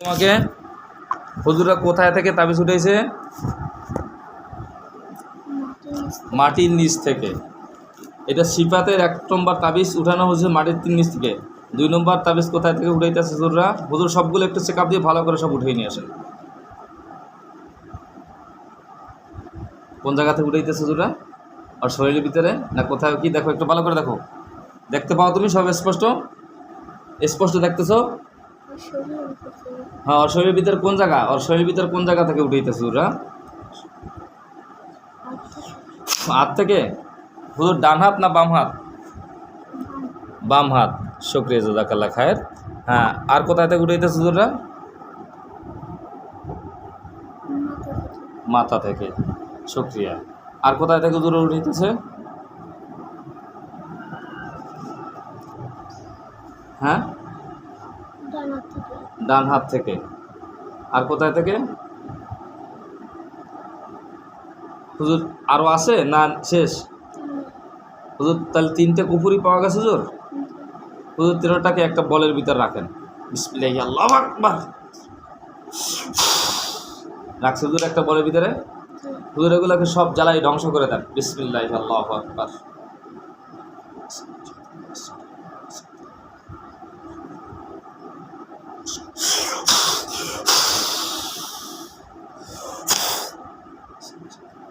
তোমাকে? হুজুরা কোথায় থেকে তাবিজ উঠেছে মাটির নিচ থেকে। এটা সিফাতের এক নম্বর তাবিজ উঠানো হয়েছে মাটির তিন নিচ থেকে। দুই নম্বর তাবিজ কোথায় থেকে উঠাইতেছে হুজুররা? হুজুর সবগুলো একটু চেক দিয়ে ভালো করে সব উঠিয়ে নিয়ে আসেন। কোন জায়গা থেকে উঠাইতেছে হুজুররা? আর শরীরের ভিতরে? না কোথায়? কি দেখো? একটু ভালো করে দেখো। দেখতে পাও তুমি? সব স্পষ্ট? স্পষ্ট দেখতেছো? হ্যাঁ ওর শরীরের ভিতরে কোন জায়গা? ওর শরীরের ভিতরে কোন জায়গা থেকে উঠাইতেছে ওরা? হাত থেকে? হুজুর, ডান হাত না বাম হাত? বাম হাত। শুক্রিয়া জাজাকাল্লা খায়ের। হ্যাঁ আর কোথায় থেকে উঠাইতেছে হুজুররা? মাথা থেকে। শুক্রিয়া। আর কোথায় থেকে হুজুর উঠাইতেছে? হ্যাঁ? ডান হাত থেকে। আর কোথায় থেকে? হুজুর আরও আছে না শেষ? হুজুর, তাহলে তিনটে কুপুরি পাওয়া গেছে, হুজুর? হুজুর, তিনটাকে একটা বলের ভিতর রাখেন। বিসমিল্লাহি, আল্লাহু আকবার। রাখছে হুজুর একটা বলের ভিতরে? হুজুর, এগুলোকে সব জ্বালাই ধ্বংস করে দেন। বিসমিল্লাহি, আল্লাহু আকবার।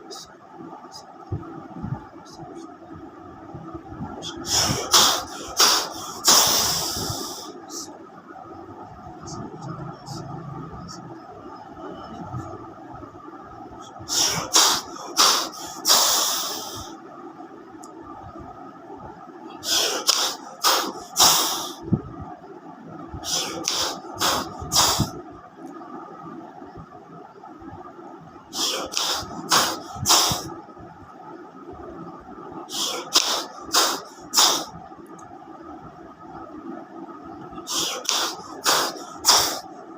peace.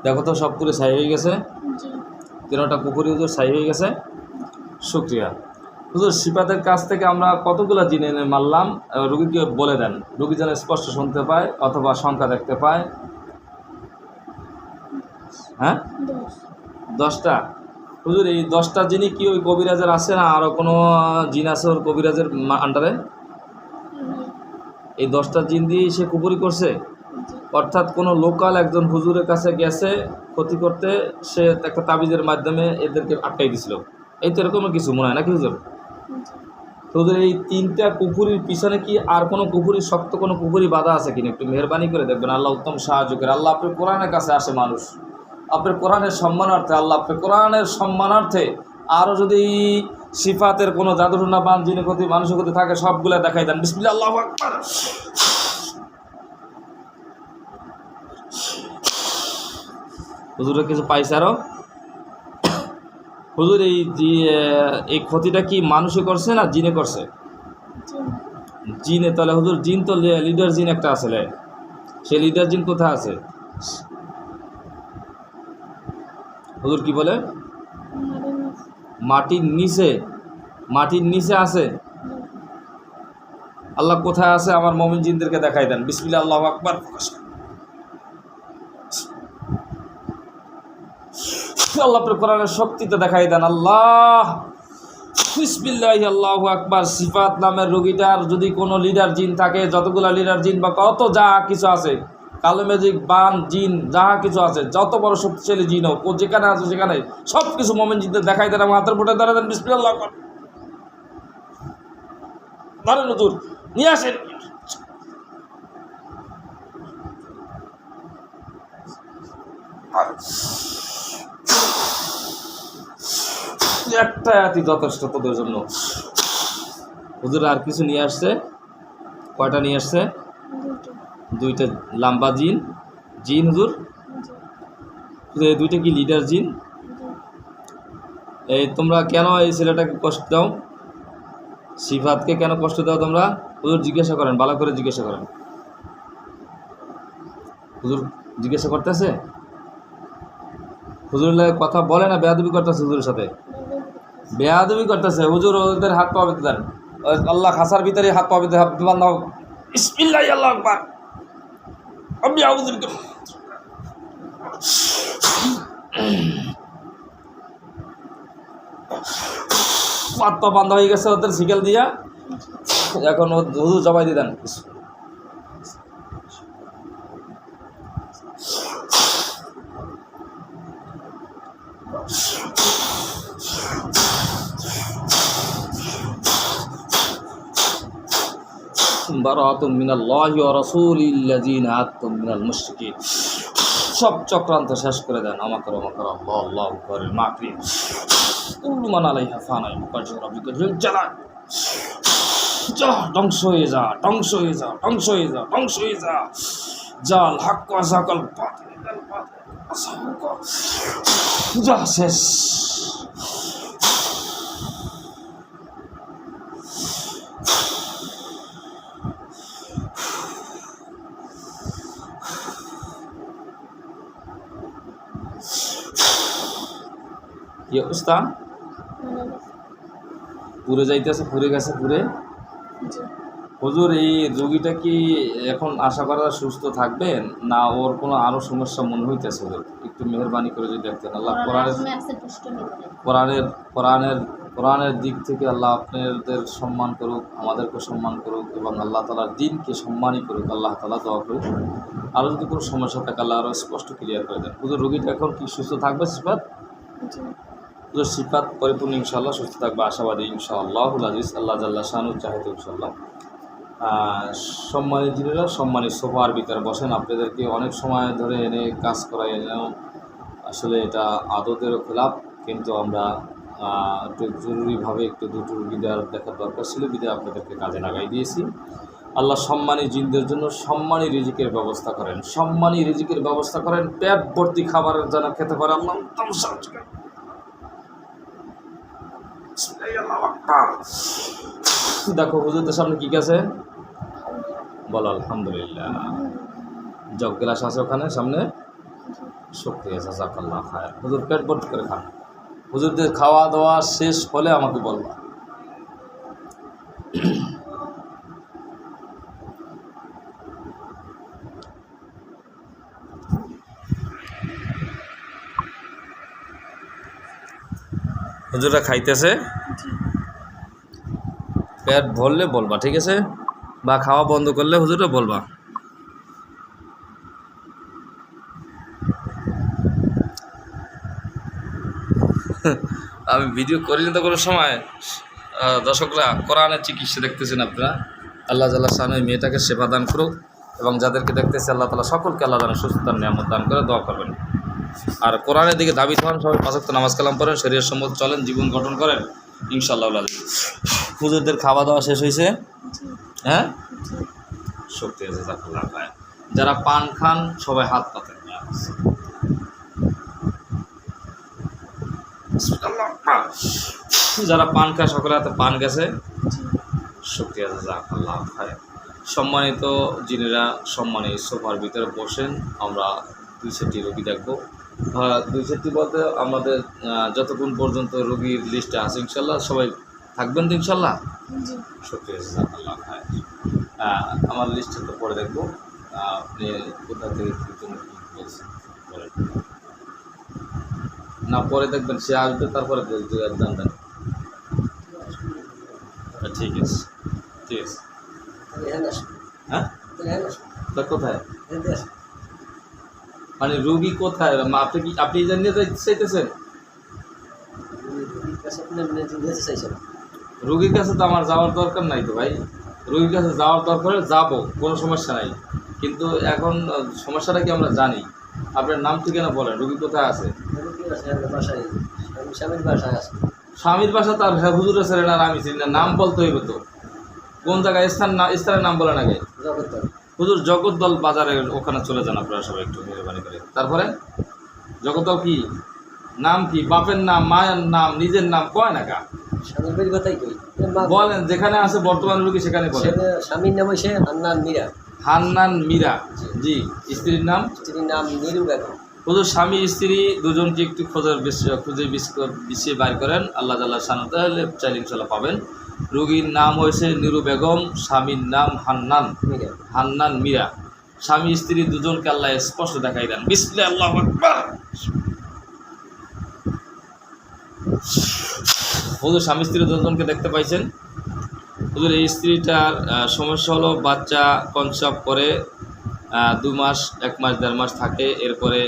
দেখো তো সব করে ছাই হয়ে গেছে। তিনটা পুকুরি হুজুর ছাই হয়ে গেছে। শুক্রিয়া। হুজুর সিপাতের কাছ থেকে আমরা কতগুলো জিনে এনে মারলাম? রুগীকে বলে দেন। রুগী যেন স্পষ্ট শুনতে পায় অথবা সংখ্যা দেখতে পায়। হ্যাঁ? দশটা? হুজুর এই দশটা জিনি কি ওই কবিরাজের আছে না আরও কোনো জিন আছে ওর কবিরাজের আন্ডারে? এই দশটা জিন দিয়ে সে কুপুরি করছে? অর্থাৎ কোনো লোকাল একজন হুজুরের কাছে গেছে ক্ষতি করতে, সে একটা তাবিজের মাধ্যমে এদেরকে আটকাই দিছিল। এই তো এরকম কিছু মনে হয় নাকি হুজুর? হুজুর, এই তিনটা কুকুরির পিছনে কি আর কোনো কুকুরির শক্ত কোনো কুকুরি বাধা আছে কিনা? একটু মেহরবানি করে দেখবেন, আল্লাহ উত্তম সাহায্য করে। আল্লাহ আপনার কোরআনের কাছে আসে মানুষ। আপনার কোরআনের সম্মানার্থে, আল্লাহ আপনার কোরআনের সম্মানার্থে আরও যদি সিফাতের কোনো জাদুটনা বান যিনি ক্ষতি মানুষের ক্ষতি থাকে, সবগুলো দেখাই দেন। বিসমিল্লাহ, আল্লাহ হুজুরের কিছু পাইছে আরও? হুজুর, এই এই ক্ষতিটা কি মানুষে করছে না জিনে করছে? জিনে, তাহলে হুজুর, জিন তো লিডার জিন একটা আছে লে। সে লিডার জিন কোথায় আছে? হুজুর কি বলে? মাটির নিচে। মাটির নিচে আছে? আল্লাহ কোথায় আছে? আমার মমিন জিনদেরকে দেখাই দেন। বিসমিল্লাহ, আল্লাহ আকবার, প্রকাশ আল্লাহ আপনার কোরআনের শক্তিতে দেখাই দেন, আল্লাহ। বিসমিল্লাহি, আল্লাহু আকবার, সিফাত নামের রোগীটার যদি কোনো লিডার জিন থাকে, যতগুলা লিডার জিন বা কত যা কিছু আছে, কালো ম্যাজিক, বান, জিন যাহা কিছু আছে, যত বড় শক্তিশালী জিন হোক, ও যেখানে আছে সেখানে সব কিছু মোমেন জিনদের দেখাই দেন আমার হাতের ফুটে দাঁড়া দেন, বিসমিল্লাহ। আকবার ধরেন হুজুর, নিয়ে আসেন। একটা আয়াতই যথেষ্ট তোদের জন্য। হুজুর আর কিছু নিয়ে আসছে? কয়টা নিয়ে আসছে? দুইটা। লাম্বা জিন। জিন হুজুর? দুইটা কি লিডার জিন? এই তোমরা কেন এই ছেলেটাকে কষ্ট দাও? সিফাতকে কেন কষ্ট দাও তোমরা? হুজুর, জিজ্ঞাসা করেন, ভালো করে জিজ্ঞাসা করেন। হুজুর জিজ্ঞাসা করতেছে? হুজুর লাগে কথা বলে না, বেয়াদবি করতেছে হুজুরের সাথে। বেয়াদবি করতেছে। হুজুর, ওদের হাত পা বেঁধে দেন। আল্লাহ খাসার ভিতরে হাত পা বেঁধে হাত বান্ধা ইসমিল্লাহ আল্লাহ আকবার। আমি বিকা হাত পা বান্ধা হয়ে গেছে ওদের শিকেল দিয়া। এখন হুজুর জবাই দিয়ে দেন। বারাতুম মিনাল্লাহি ওয়া রাসূলিল্লাযিনা আতুম মিনাল মুশরিকিন। সব চক্রান্ত শেষ করে দেন। আমাকে আমাকে আল্লাহ আল্লাহ করে মাকরি উলমান আলাইহা ফানাই মুকাজ্জির রাব্বিকা জিল জালাল। যা ধ্বংস হয়ে যা, ধ্বংস হয়ে যা, ধ্বংস হয়ে যা, ধ্বংস হয়ে যা। জাল হাক্ক বাতিল। আসাহুকা যা শেষ কি অবস্থা পুরে যাইতেছে পুরে গেছে পুরে। হুজুর এই রোগীটা কি এখন আশা করা সুস্থ থাকবেন না ওর কোনো আরও সমস্যা মনে হইতেছে হুজুর একটু মেহরবানি করে যদি দেখতেন। আল্লাহ কোরআনের কোরআনের কোরআনের কোরআনের দিক থেকে আল্লাহ আপনাদের সম্মান করুক আমাদেরকে সম্মান করুক এবং আল্লাহ তালার দিনকে সম্মানই করুক আল্লাহ তালা দোয়া করুক। আরও যদি কোনো সমস্যা থাকে আল্লাহ আরও স্পষ্ট ক্লিয়ার করে দেন। হুজুর রোগীটা এখন কি সুস্থ থাকবে সিফাত সিফাত পরিপূর্ণ ইনশাল্লাহ সুস্থ থাকবে আশাবাদী ইনশাআল্লাহ আজিজ আল্লাহ জাল্লাহ শাহানুর চাহিদ ইনশাআল্লাহ। আহ, সম্মানিত সম্মানিত সোফার ভিতরে বসেন আপনাদেরকে অনেক সময় ধরে এনে কাজ করাই এনেও আসলে এটা আদতেরও খেলাপ কিন্তু আমরা একটু জরুরিভাবে একটু দুটো দেওয়ার দেখার দরকার ছিল বিধায় আপনাদেরকে কাজে লাগাই দিয়েছি। আল্লাহ সম্মানী জিনদের জন্য সম্মানী রিজিকের ব্যবস্থা করেন। সম্মানী রিজিকের ব্যবস্থা করেন পেট ভর্তি খাবারের যেন খেতে পারে আল্লাহ উত্তম সাহায্য করেন। দেখো হুজুরদের সামনে কি গেছে? বলো, আলহামদুলিল্লাহ। জগ গ্লাস আছে ওখানে, সামনে। শক্তি আছে জাকাল্লাহ খায় হুজুর, পেট ভর্তি করে খান। হুজুরদের খাওয়া দাওয়া শেষ হলে আমাকে বলবা। হুজুররা খাইতেছে। পেট ভরলে বলবা, ঠিক আছে? বা খাওয়া বন্ধ করলে হুজুরে বলবা। আমি ভিডিও করি না তো কোনো সময়। দর্শকরা, কোরআনের চিকিৎসা দেখতেছেন আপনারা? আল্লাহ জাল্লাহ সাহান ওই মেয়েটাকে সেবা দান করুক এবং যাদেরকে দেখতেছে আল্লাহ তালা সকলকে আল্লাহ দান সুস্থতার নিয়ামত দান করে দোয়া করবেন। আর কোরআনের দিকে দাবি হন সবাই পাঁচক নামাজ কালাম করেন শরীরের সম্মত চলেন, জীবন গঠন করেন। ইনশাআল্লাহ হুজুরদের খাওয়া দাওয়া শেষ হয়েছে হ্যাঁ? শক্তি আছে যারা পান খান সবাই হাত পাতেন যারা পান খায় সকলে হাতে পান গেছে। শক্তি আছে খায় সম্মানিত যিনিরা সম্মানী সোফার ভিতরে বসেন। আমরা দুই সেটি রোগী দেখব। দুই সেটি বলতে আমাদের যতক্ষণ পর্যন্ত রোগীর লিস্টে আছে ইনশাল্লাহ সবাই থাকবেন তো ইনশাল্লাহ? জি। সত্যি খায় আমার লিস্টে তো পরে দেখব। আপনি কোথা থেকে বলছেন? বলেন। না পরে দেখবেন সে আসবে তারপরে বলতে জান দেন আচ্ছা, ঠিক আছে ঠিক আছে। হ্যাঁ? কোথায়? মানে রুগী কোথায়? আপনি কি আপনি জানিয়ে চাইতেছেন? রুগীর কাছে তো আমার যাওয়ার দরকার নাই তো ভাই। রুগীর কাছে যাওয়ার দরকার যাব কোনো সমস্যা নাই। কিন্তু এখন সমস্যাটা কি আমরা জানি? আপনার নাম ঠিকানা বলেন রুগী কোথায় আছে? স্বামীর বাসা তার হ্যাঁ হুজুরের ছেলেন আর আমি চিনি না নাম বলতে হইবে তো। কোন জায়গায়? স্থান না স্থানের নাম বলেন আগে। হুজুর জগদ্দল বাজারে ওখানে চলে যান আপনারা সবাই একটু মেহরবানি করে। তারপরে? জগদ্দল কি? নাম কি? বাপের নাম মায়ের নাম নিজের নাম কয় না কা স্বামীর কথাই কই। বলেন যেখানে আছে বর্তমান রুগী সেখানে বলেন। স্বামীর নাম হয়েছে হান্নান মীরা। হান্নান মীরা। জি। স্ত্রীর নাম? স্ত্রীর নাম নিরু বেগম। হুজুর স্বামী স্ত্রী দুজনকে একটু খোঁজার খুঁজে বিছিয়ে বাইর করেন। আল্লাহ তাল্লাহ সান তাহলে চাইলে ইনশাল্লাহ পাবেন। রুগীর নাম হয়েছে নিরু বেগম, স্বামীর নাম হান্নান। হান্নান মীরা। স্বামী, স্ত্রী দুজনকে আল্লাহ স্পষ্ট দেখাই দেন। আল্লাহ হুজুর, স্বামী, স্ত্রী দুজনকে দেখতে পাইছেন? হুজুর, এই স্ত্রীটার সমস্যা হলো বাচ্চা কনসেপ্ট করে দু মাস, এক মাস, দেড় মাস থাকে, এরপরে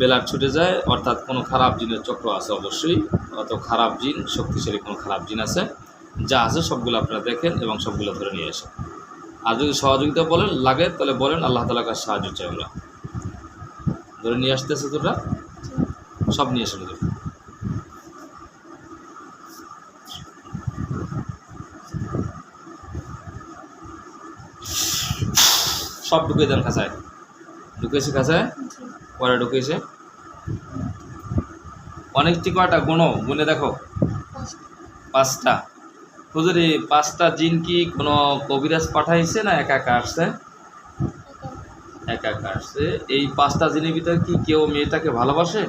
বেলার ছুটে যায়। অর্থাৎ কোনো খারাপ জিনের চক্র আছে অবশ্যই, অত খারাপ জিন, শক্তিশালী কোনো খারাপ জিন আছে। যা আছে সবগুলো আপনারা দেখেন এবং সবগুলো ধরে নিয়ে আসেন। আর যদি সহযোগিতা বলেন, লাগে, তাহলে বলেন, আল্লাহ তালার কাছে সাহায্য চাই আমরা। ধরে নিয়ে আসতেছে তোরা? সব নিয়ে এসে সব ঢুকে দেন খাঁচায়। ঢুকেছে খাঁচায়? পরে ঢুকেছে। অনেকটি কয়টা? গুণ গুনে দেখো। পাঁচটা। হুজুর এই পাঁচটা জিন কি কোনো কবিরাজ পাঠাইছে না একা আসছে? একা আসছে। এই পাঁচটা জিনের ভিতরে কি কেউ মেয়েটাকে ভালোবাসে?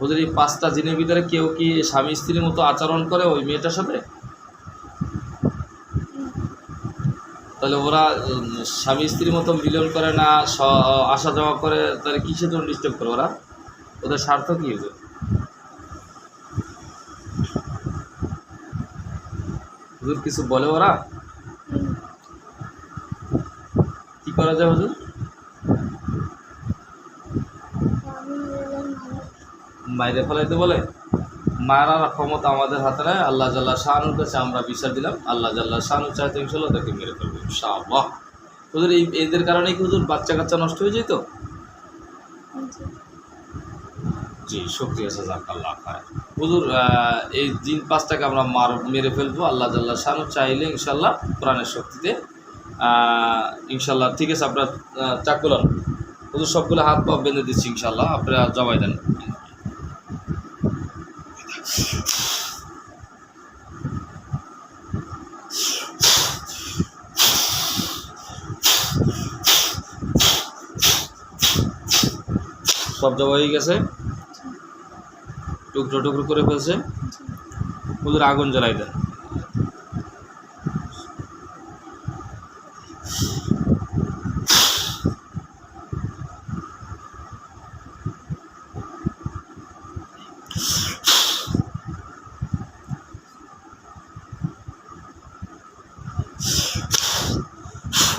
হুজুর এই পাঁচটা জিনের ভিতরে কেউ কি স্বামী স্ত্রীর মতো আচরণ করে ওই মেয়েটার সাথে? তাহলে ওরা স্বামী স্ত্রীর মতো মিলন করে না আসা যাওয়া করে, তাহলে কিসের জন্য ডিস্টার্ব করে ওরা? ওদের স্বার্থ কী হুজুর হুজুর কিছু বলে ওরা? কি করা যায় হুজুর? বাইরে ফেলাইতে বলে? মারার ক্ষমতা আমাদের হাতে নেয় আল্লাহ জাল্লাহ শাহানুর কাছে আমরা বিচার দিলাম আল্লাহ জাল্লাহ শাহানু চাইতে ইনশাল্লাহ তাকে মেরে ফেলব ইনশাআল্লাহ। হুজুর এই এদের কারণে কি হুজুর বাচ্চা কাচ্চা নষ্ট হয়ে যেত? জি। আছে যাক আল্লাহ খায় হুজুর এই দিন পাঁচটাকে আমরা মার, মেরে ফেলব। আল্লাহ জাল্লাহ শাহানু চাইলে ইনশাল্লাহ কোরআনের শক্তিতে ইনশাল্লাহ। ঠিক আছে, আপনার চাক করলাম হুজুর, সবগুলো হাত পা বেঁধে দিচ্ছি ইনশাল্লাহ। আপনারা জবাই দেন। সব জবাই হয়ে গেছে। টুকরো টুকরো করে ফেলছে। হুজুর আগুন জ্বালাই দেন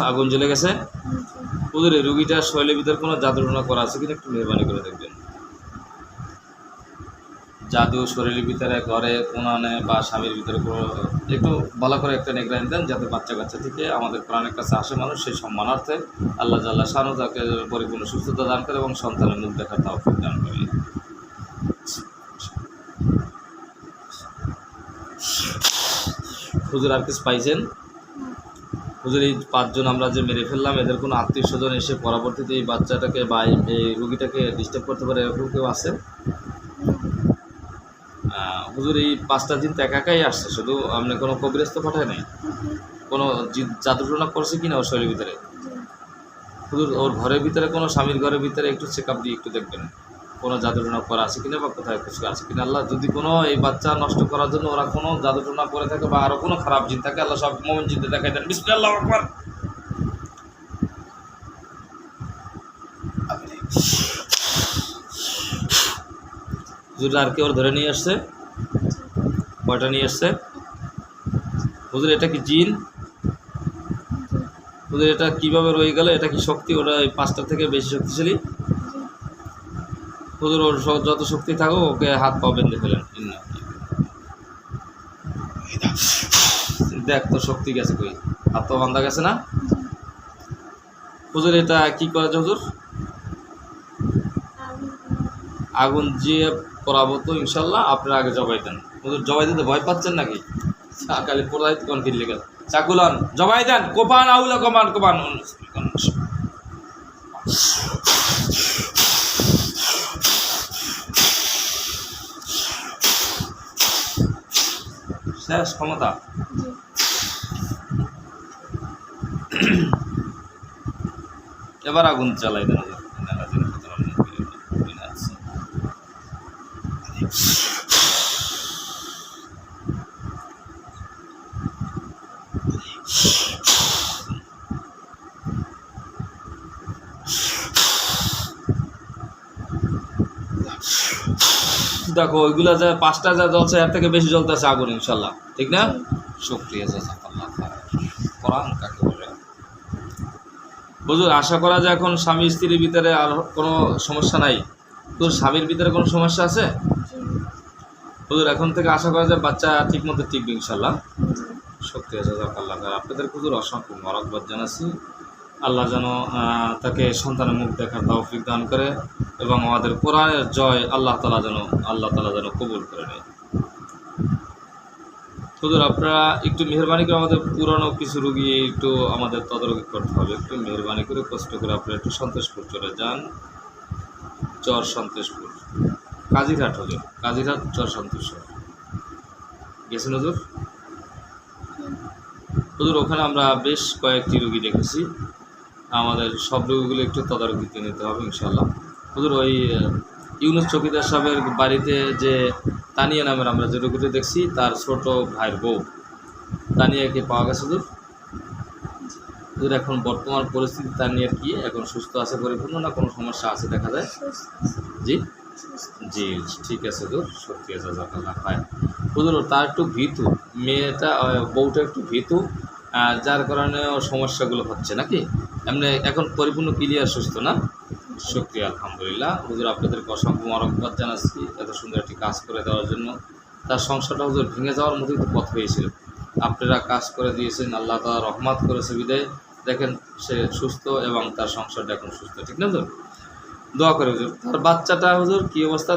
আগুন জ্বলে গেছে। ওদের এই রুগীটার শৈলের ভিতরে কোনো জাদুটনা করা আছে কিনা একটু মেহরবানি করে দেখবেন জাদু শরীরের ভিতরে, ঘরে কোনানে বা স্বামীর ভিতরে একটু ভালো করে একটা নিগরানি দেন যাতে বাচ্চা কাচ্চা থেকে আমাদের প্রাণের কাছে আসে মানুষ সেই সম্মানার্থে আল্লাহ জাল্লাহ শানু তাকে পরিপূর্ণ সুস্থতা দান করে এবং সন্তানের মুখ দেখার তাও দান করে হুজুর আর কিছু পাইছেন? হুজুর, এই পাঁচজন আমরা যে মেরে ফেললাম, এদের কোনো আত্মীয় স্বজন এসে পরবর্তীতে এই বাচ্চাটাকে বা এই রুগীটাকে ডিস্টার্ব করতে পারে এরকম কেউ আছে? হুজুর, এই পাঁচটা দিন তো একা একাই আসছে, শুধু আপনি কোনো কবিরাজ তো পাঠায় নাই? কোনো জাদুটনা করছে কিনা ওর শরীরের ভিতরে? হুজুর, ওর ঘরের ভিতরে, কোনো স্বামীর ঘরের ভিতরে একটু চেক আপ দিয়ে একটু দেখবেন, কোনো জাদুটনা করা আছে কিনা বা কোথায় কিছু আছে কিনা? আল্লাহ যদি কোনো এই বাচ্চা নষ্ট করার জন্য ওরা কোনো জাদুটনা করে থাকে বা আরও কোনো খারাপ জিন থাকে, আল্লাহ সব মোমেন জিনতে দেখাই দেন। বিসমিল্লাহ আকবার। হুজুর, আর কি ওর ধরে নিয়ে আসছে? কয়টা নিয়ে আসছে হুজুর, এটা কি জিন? হুজুর, এটা কীভাবে রয়ে গেল? এটা কি শক্তি? ওরা এই পাঁচটা থেকে বেশি শক্তিশালী? হুজুর, ওর যত শক্তি থাকো ওকে হাত পা বেঁধে ফেলেন। দেখ তো শক্তি গেছে কই? হাত পা বান্ধা গেছে না? হুজুর, এটা কি করা যায় হুজুর? আগুন যে পড়াবো তো ইনশাল্লাহ, আপনারা আগে জবাই দেন। হুজুর জবাই দিতে ভয় পাচ্ছেন নাকি? কালি পড়াই কোন কিনলে গেল? চাকুলান জবাই দেন। কোপান, আউলা কমান কোপান শেষ ক্ষমতা। এবার আগুন চালাই দিন দেখো ওইগুলা যা পাঁচটা যা জ্বলছে এর থেকে বেশি জ্বলতেছে আগুন ইনশাল্লাহ। ঠিক না? শুক্রিয়া জাজাকাল্লাহ। কোরআন কাকে বলে? বুঝুন আশা করা যায় এখন স্বামী স্ত্রীর ভিতরে আর কোনো সমস্যা নাই? তোর স্বামীর ভিতরে কোনো সমস্যা আছে? হুজুর এখন থেকে আশা করা যায় বাচ্চা ঠিক মতো টিকবে ইনশাল্লাহ। শক্তি আছে আপনাদের হুজুর অসংখ্য মরকবাদ জানাচ্ছি। আল্লাহ যেন তাকে সন্তানের মুখ দেখার তৌফিক দান করে এবং আমাদের কোরআনের জয় আল্লাহ তালা যেন, আল্লাহ তালা যেন কবুল করে নেয়। হুজুর, আপনারা একটু মেহরবানি করে আমাদের পুরনো কিছু রুগী একটু আমাদের তদারকি করতে হবে। একটু মেহরবানি করে, কষ্ট করে আপনারা একটু সন্তোষপুর চলে যান। চর সন্তোষপুর। কাজিরহাট হুজুর কাজিরহাট চর সন্তোষপুর। গেছেন হুজুর? হুজুর, ওখানে আমরা বেশ কয়েকটি রুগী দেখেছি। আমাদের সব রোগীগুলো একটু তদারকিতে নিতে হবে ইনশাল্লাহ হুজুর, ওই ইউনুস চকিদার সাহেবের বাড়িতে যে তানিয়া নামের আমরা যে রুগীটি দেখছি, তার ছোট ভাইয়ের বউ। তানিয়াকে পাওয়া গেছে, হুজুর। হুজুর, এখন বর্তমান পরিস্থিতি তানিয়ার কি? এখন সুস্থ আছে, পরিপূর্ণ না কোনো সমস্যা আছে, দেখা যায়? জি? জি, ঠিক আছে, হুজুর। সত্যি আছে, জাকাল্লাহ খায় হুজুর তার একটু ভীতু। মেয়েটা বউটা একটু ভীতু যার কারণে সমস্যাগুলো হচ্ছে, নাকি? এমনি এখন পরিপূর্ণ ক্লিয়ার সুস্থ না? সত্যি আলহামদুলিল্লাহ। হুজুর, আপনাদেরকে অসংখ্য মরকবাদ জানাচ্ছি এত সুন্দর একটি কাজ করে দেওয়ার জন্য। তার সংসারটা হুজুর ভেঙে যাওয়ার মতোই তো পথ হয়েছিল আপনারা কাজ করে দিয়েছেন, আল্লাহ তালা রহমাত করেছে বিদায়। দেখেন, সে সুস্থ এবং তার সংসারটা এখন সুস্থ, ঠিক না হুজুর? দোয়া করে হুজুর। তার বাচ্চাটা হুজুর কী অবস্থা